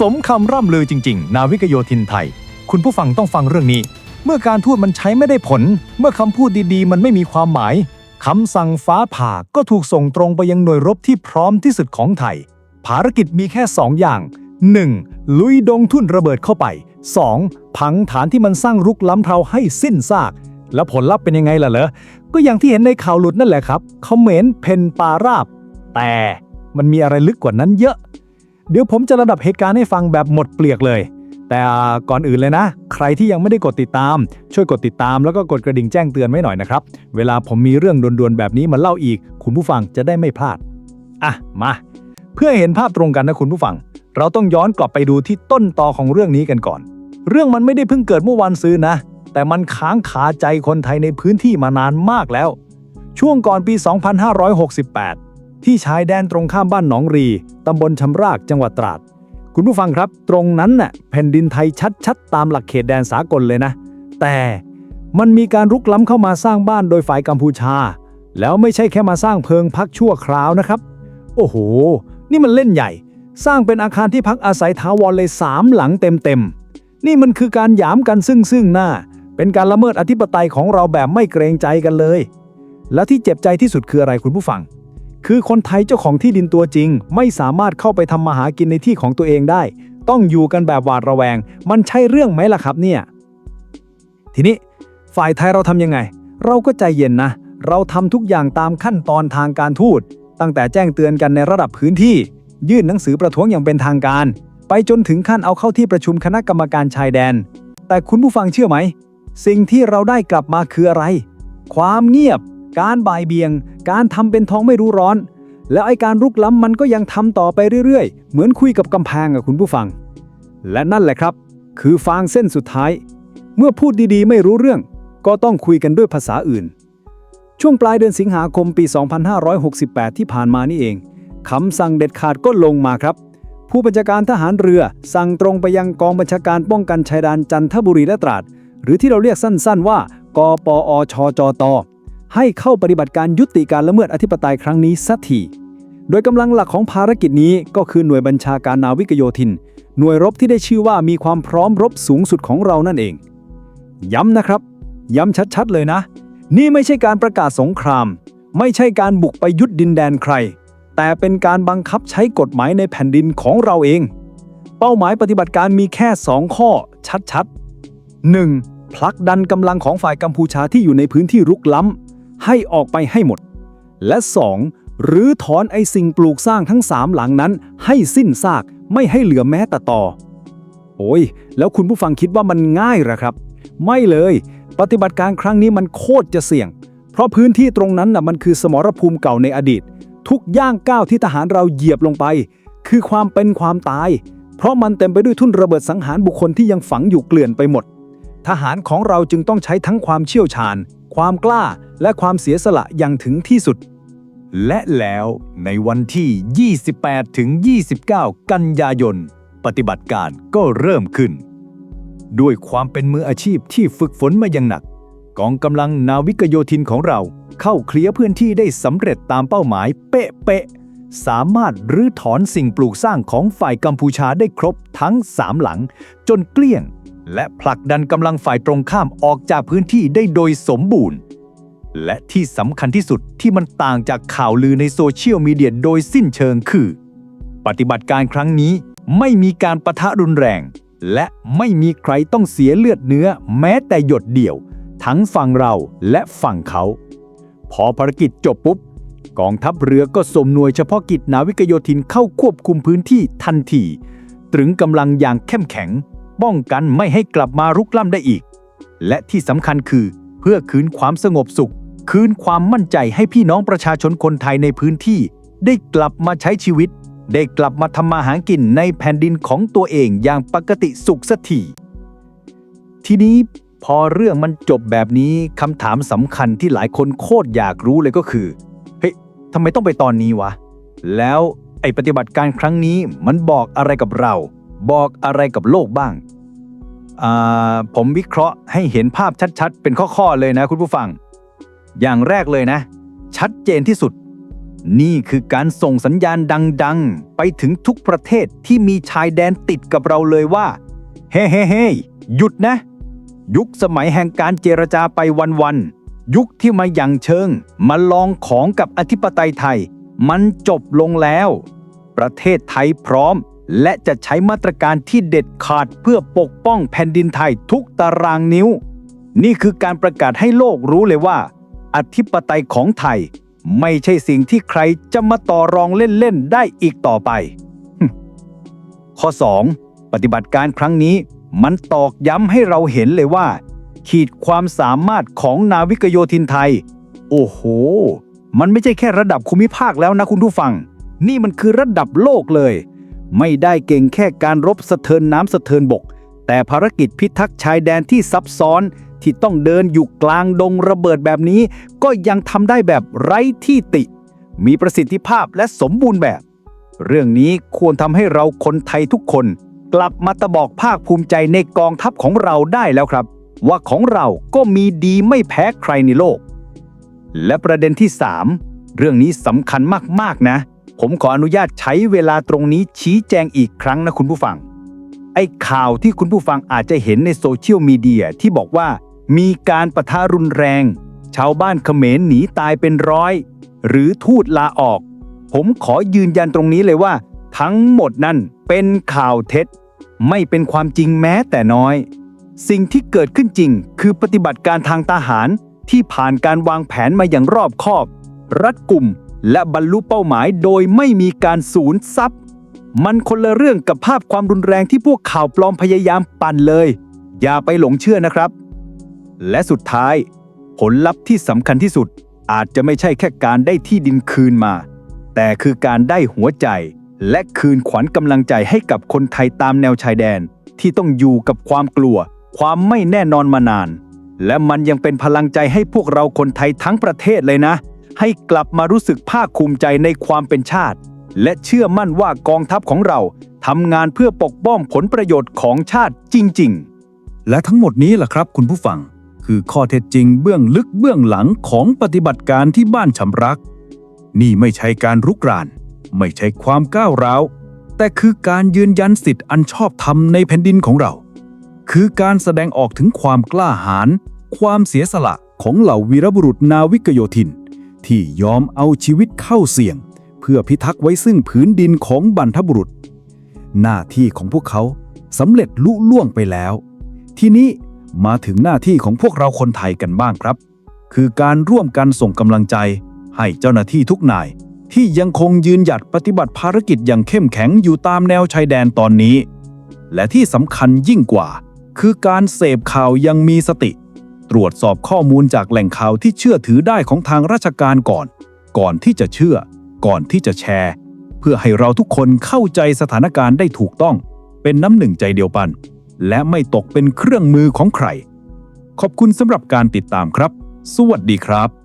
สมคำร่ำลือจริง ๆ นาวิกโยธินไทย คุณผู้ฟังต้องฟังเรื่องนี้ เมื่อการทูตมันใช้ไม่ได้ผล เมื่อคำพูดดีๆ มันไม่มีความหมายคำสั่งฟ้าผ่าก็ถูกส่งตรงไปยังหน่วยรบที่พร้อมที่สุดของไทย ภารกิจมีแค่ 2 อย่าง 1. ลุยดงทุ่นระเบิดเข้าไป 2. พังฐานที่มันสร้างรุกล้ำเพลาให้สิ้นซาก แล้วผลลัพธ์เป็นยังไงล่ะเหรอ ก็อย่างที่เห็นในข่าวหลุดนั่นแหละครับเขมรเพนปาราบ แต่มันมีอะไรลึกกว่านั้นเยอะ เดี๋ยวผมจะระดับเหตุการณ์ให้ฟังแบบหมดเปลือกเลย แต่ก่อนอื่นเลยนะ ใครที่ยังไม่ได้กดติดตาม ช่วยกดติดตามแล้วก็กดกระดิ่งแจ้งเตือนไว้หน่อยนะครับ เวลาผมมีเรื่องด่วนๆแบบนี้มาเล่าอีก คุณผู้ฟังจะได้ไม่พลาด อะ มา เพื่อเห็นภาพตรงกันนะคุณผู้ฟัง เราต้องย้อนกลับไปดูที่ต้นตอของเรื่องนี้กันก่อน เรื่องมันไม่ได้เพิ่งเกิดเมื่อวันซื้อนะ แต่มันค้างคาใจคนไทยในพื้นที่มานานมากแล้ว ช่วงก่อนปี 2568 ที่ชายแดนตรงข้ามบ้านหนองรี ตำบลชำรากจังหวัดตราด คุณผู้ฟังครับ ตรงนั้นน่ะแผ่นดินไทยชัดๆ ตามหลักเขตแดนสากลเลยนะ แต่มันมีการรุกล้ำเข้ามาสร้างบ้านโดยฝ่ายกัมพูชา แล้วไม่ใช่แค่มาสร้างเพิงพักชั่วคราวนะครับ โอ้โห นี่มันเล่นใหญ่ สร้างเป็นอาคารที่พักอาศัยถาวรเลยสามหลังเต็มๆ นี่มันคือการหยามกันซึ่งซึ่งหน้า เป็นการละเมิดอธิปไตยของเราแบบไม่เกรงใจกันเลย และที่เจ็บใจที่สุดคืออะไรคุณผู้ฟัง คือคนไทยเจ้าของที่ดินตัวจริง ไม่สามารถเข้าไปทำมาหากินในที่ของตัวเองได้ ต้องอยู่กันแบบหวาดระแวง มันใช่เรื่องไหมล่ะครับเนี่ย ทีนี้ฝ่ายไทยเราทำยังไง เราก็ใจเย็นนะ เราทำทุกอย่างตามขั้นตอนทางการทูต ตั้งแต่แจ้งเตือนกันในระดับพื้นที่ ยื่นหนังสือประท้วงอย่างเป็นทางการ ไปจนถึงขั้นเอาเข้าที่ประชุมคณะกรรมการชายแดน แต่คุณผู้ฟังเชื่อไหม สิ่งที่เราได้กลับมาคืออะไร ความเงียบ การบ่ายเบียง การทำเป็นท้องไม่รู้ร้อน แล้วไอการรุกล้ำมันก็ยังทำต่อไปเรื่อยๆ เหมือนคุยกับกำแพงอะคุณผู้ฟัง และนั่นแหละครับ คือฟางเส้นสุดท้าย เมื่อพูดดีๆ ไม่รู้เรื่อง ก็ต้องคุยกันด้วยภาษาอื่น ช่วงปลายเดือนสิงหาคมปี 2568 ที่ผ่านมานี่เองคำสั่งเด็ดขาดก็ลงมาครับ ผู้บัญชาการทหารเรือ สั่งตรงไปยังกองบัญชาการป้องกันชายแดนจันทบุรีและตราด หรือที่เราเรียกสั้นๆว่า กปอชจต ให้เข้าปฏิบัติการยุติการละเมิดอธิปไตยครั้งนี้สักทีโดยกำลังหลักของภารกิจนี้ก็คือหน่วยบัญชาการนาวิกโยธิน หน่วยรบที่ได้ชื่อว่ามีความพร้อมรบสูงสุดของเรานั่นเอง ย้ำนะครับ ย้ำชัดๆเลยนะ นี่ไม่ใช่การประกาศสงคราม ไม่ใช่การบุกไปยึดดินแดนใคร แต่เป็นการบังคับใช้กฎหมายในแผ่นดินของเราเอง เป้าหมายปฏิบัติการมีแค่ 2 ข้อชัดๆ 1. ผลักดันกำลังของฝ่ายกัมพูชาที่อยู่ในพื้นที่รุกล้ำ ให้ออกไปให้หมด และ 2. หรือถอนไอสิ่งปลูกสร้างทั้ง3หลังนั้น ให้สิ้นซากไม่ให้เหลือแม้แต่ตอโอ้ย แล้วคุณผู้ฟังคิดว่ามันง่ายหรอครับ ไม่เลย ปฏิบัติการครั้งนี้มันโคตรจะเสี่ยง เพราะพื้นที่ตรงนั้นน่ะมันคือสมรภูมิเก่าในอดีต ทุกย่างก้าวที่ทหารเราเหยียบลงไป คือความเป็นความตาย เพราะมันเต็มไปด้วยทุ่นระเบิดสังหารบุคคลที่ยังฝังอยู่เกลื่อนไปหมด ทหารของเราจึงต้องใช้ทั้งความเชี่ยวชาญ ความกล้า และความเสียสละอย่างถึงที่สุด และแล้วในวันที่ 28 ถึง 29 กันยายน ปฏิบัติการก็เริ่มขึ้น ด้วยความเป็นมืออาชีพที่ฝึกฝนมาอย่างหนัก กองกำลังนาวิกโยธินของเราเข้าเคลียร์พื้นที่ได้สำเร็จตามเป้าหมายเป๊ะๆ สามารถรื้อถอนสิ่งปลูกสร้างของฝ่ายกัมพูชาได้ครบทั้งสามหลัง จนเกลี้ยง และผลักดันกำลังฝ่ายตรงข้ามออกจากพื้นที่ได้โดยสมบูรณ์ และที่สำคัญที่สุดที่มันต่างจากข่าวลือในโซเชียลมีเดียโดยสิ้นเชิงคือ ปฏิบัติการครั้งนี้ไม่มีการประทะรุนแรง และไม่มีใครต้องเสียเลือดเนื้อแม้แต่หยดเดียว ทั้งฝั่งเราและฝั่งเขา พอภารกิจจบปุ๊บ กองทัพเรือก็ส่งหน่วยเฉพาะกิจนาวิกโยธินเข้าควบคุมพื้นที่ทันทีตรึงกำลังอย่างเข้มแข็ง ป้องกันไม่ให้กลับมารุกล้ำได้อีก และที่สำคัญคือเพื่อคืนความสงบสุข คืนความมั่นใจให้พี่น้องประชาชนคนไทยในพื้นที่ ได้กลับมาใช้ชีวิต ได้กลับมาทำมาหากินในแผ่นดินของตัวเองอย่างปกติสุขสักทีทีนี้พอเรื่องมันจบแบบนี้คำถามสำคัญที่หลายคนโคตรอยากรู้เลยก็คือ เฮ้ยทำไมต้องไปตอนนี้วะ แล้วไอปฏิบัติการครั้งนี้มันบอกอะไรกับเรา บอกอะไรกับโลกบ้าง ผมวิเคราะห์ให้เห็นภาพชัดๆ เป็นข้อ ๆ เลยนะคุณผู้ฟัง อย่างแรกเลยนะ ชัดเจนที่สุด นี่คือการส่งสัญญาณดังๆ ไปถึงทุกประเทศที่มีชายแดนติดกับเราเลยว่า เฮ้เฮ้เฮ้หยุดนะ ยุคสมัยแห่งการเจรจาไปวันๆ ยุคที่มาอย่างเชิง มาลองของกับอธิปไตยไทย มันจบลงแล้ว ประเทศไทยพร้อม และจะใช้มาตรการที่เด็ดขาดเพื่อปกป้องแผ่นดินไทยทุกตารางนิ้ว นี่คือการประกาศให้โลกรู้เลยว่า อธิปไตยของไทย ไม่ใช่สิ่งที่ใครจะมาต่อรองเล่น ๆ ได้อีกต่อไป ข้อ 2. ปฏิบัติการครั้งนี้มันตอกย้ำให้เราเห็นเลยว่า ขีดความสามารถของนาวิกโยธินไทย โอ้โห มันไม่ใช่แค่ระดับภูมิภาคแล้วนะคุณผู้ฟัง นี่มันคือระดับโลกเลย ไม่ได้เก่งแค่การรบสะเทินน้ำสะเทินบก แต่ภารกิจพิทักษ์ชายแดนที่ซับซ้อน ที่ต้องเดินอยู่กลางดงระเบิดแบบนี้ ก็ยังทำได้แบบไร้ที่ติ มีประสิทธิภาพและสมบูรณ์แบบ เรื่องนี้ควรทำให้เราคนไทยทุกคน กลับมาตะบอกภาคภูมิใจในกองทัพของเราได้แล้วครับ ว่าของเราก็มีดีไม่แพ้ใครในโลก และประเด็นที่ 3 เรื่องนี้สำคัญมากๆนะ ผมขออนุญาตใช้เวลาตรงนี้ชี้แจงอีกครั้งนะคุณผู้ฟังไอ้ข่าวที่คุณผู้ฟังอาจจะเห็นในโซเชียลมีเดียที่บอกว่า มีการประทะรุนแรง ชาวบ้านเขมรหนีตายเป็นร้อย หรือทูตลาออก ผมขอยืนยันตรงนี้เลยว่า ทั้งหมดนั่นเป็นข่าวเท็จ ไม่เป็นความจริงแม้แต่น้อย สิ่งที่เกิดขึ้นจริง คือปฏิบัติการทางทหารที่ผ่านการวางแผนมาอย่างรอบคอบ รัดกุมและบรรลุเป้าหมายโดยไม่มีการสูญทรัพย์ มันคนละเรื่องกับภาพความรุนแรงที่พวกข่าวปลอมพยายามปั่นเลย อย่าไปหลงเชื่อนะครับ และสุดท้าย ผลลัพธ์ที่สำคัญที่สุดอาจจะไม่ใช่แค่การได้ที่ดินคืนมา แต่คือการได้หัวใจ และคืนขวัญกำลังใจให้กับคนไทยตามแนวชายแดน ที่ต้องอยู่กับความกลัว ความไม่แน่นอนมานาน และมันยังเป็นพลังใจให้พวกเราคนไทยทั้งประเทศเลยนะ ให้กลับมารู้สึกภาคภูมิใจในความเป็นชาติ และเชื่อมั่นว่ากองทัพของเราทำงานเพื่อปกป้องผลประโยชน์ของชาติจริง ๆ และทั้งหมดนี้แหละครับคุณผู้ฟัง คือข้อเท็จจริงเบื้องลึกเบื้องหลังของปฏิบัติการที่บ้านชำรัก นี่ไม่ใช่การรุกราน ไม่ใช่ความก้าวร้าว แต่คือการยืนยันสิทธิ์อันชอบธรรมในแผ่นดินของเรา คือการแสดงออกถึงความกล้าหาญความเสียสละของเหล่าวีรบุรุษนาวิกโยธิน ที่ยอมเอาชีวิตเข้าเสี่ยง เพื่อพิทักษ์ไว้ซึ่งผืนดินของบรรพบุรุษ หน้าที่ของพวกเขาสำเร็จลุล่วงไปแล้ว ทีนี้ มาถึงหน้าที่ของพวกเราคนไทยกันบ้างครับ คือการร่วมกันส่งกำลังใจ ให้เจ้าหน้าที่ทุกนาย ที่ยังคงยืนหยัดปฏิบัติภารกิจอย่างเข้มแข็งอยู่ตามแนวชายแดนตอนนี้ และที่สำคัญยิ่งกว่า คือการเสพข่าวยังมีสติ ตรวจสอบข้อมูลจากแหล่งข่าวที่เชื่อถือได้ของทางราชการก่อน ก่อนที่จะเชื่อ ก่อนที่จะแชร์ เพื่อให้เราทุกคนเข้าใจสถานการณ์ได้ถูกต้อง เป็นน้ำหนึ่งใจเดียวกัน และไม่ตกเป็นเครื่องมือของใคร ขอบคุณสำหรับการติดตามครับ สวัสดีครับ